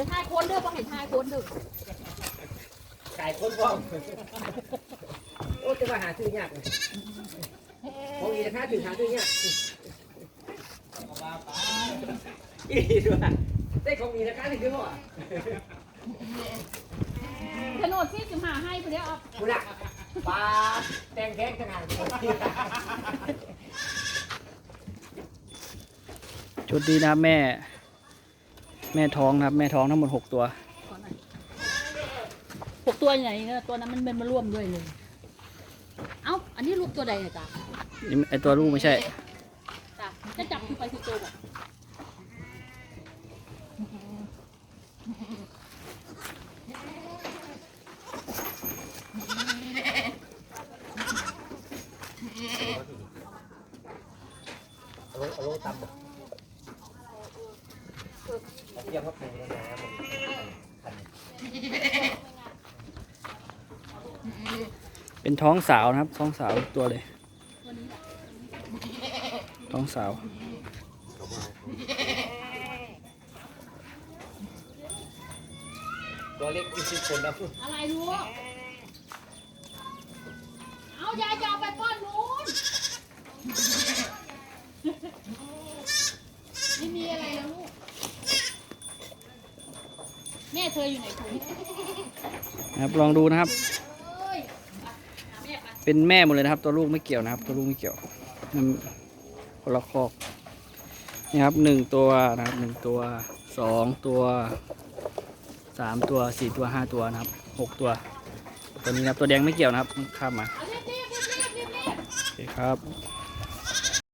ดี๋ยวทายคนเด้อบ่ให้ทายคนเด้อไก่คนฟ้องโอ้จะมาหาซื้อยากเลยของอีนะคะถึงหาซื้อยากอีด้วยได้ของอีนะคะถึงคือว่าโฉนดที่สิมาให้เพิ่นเดี๋ยวเอาคุณอะปลาแตงแข้งขนาดชุดนี้นะครับแม่ แม่ท้องนะครับ แม่ท้องทั้งหมดหกตัวก่อนหน่อยหกตัวไหนเนี่ยตัวนั้นมันเป็นมาร่วมด้วยเลย เอ้า อันนี้ลูกตัวใดอะจ๊ะนี่ไอตัวลูกไม่ใช่จ้ะจะจับขึ้นไปคือตัวบอกเอาลงเอาลงตำบ่ เอาเทียมเข้าไปในน้ำมันเป็นท้องสาวนะครับ ท้องสาวทุกตัวเลย ท้องสาวตัวเล็กยี่สิบคนแล้วอะไรลูกเอายายจะเอาไปป้อนนู้นไม่มีอะไรแล้วลูก แม่เธออยู่ไหนคุณนะครับลองดูนะครับเอ้ยอะหาแม่ไปเป็นแม่หมดเลยนะครับ ตัวลูกไม่เกี่ยวนะครับ ตัวลูกไม่เกี่ยวมันคนละคอกนี่ครับหนึ่งตัวนะครับหนึ่งตัวสองตัวสามตัวสี่ตัวห้าตัวนะครับหกตัวตัวนี้นะครับตัวแดงไม่เกี่ยวนะครับข้ามมาเอารีบรีบรีบรีบรีบรีบโอเคครับ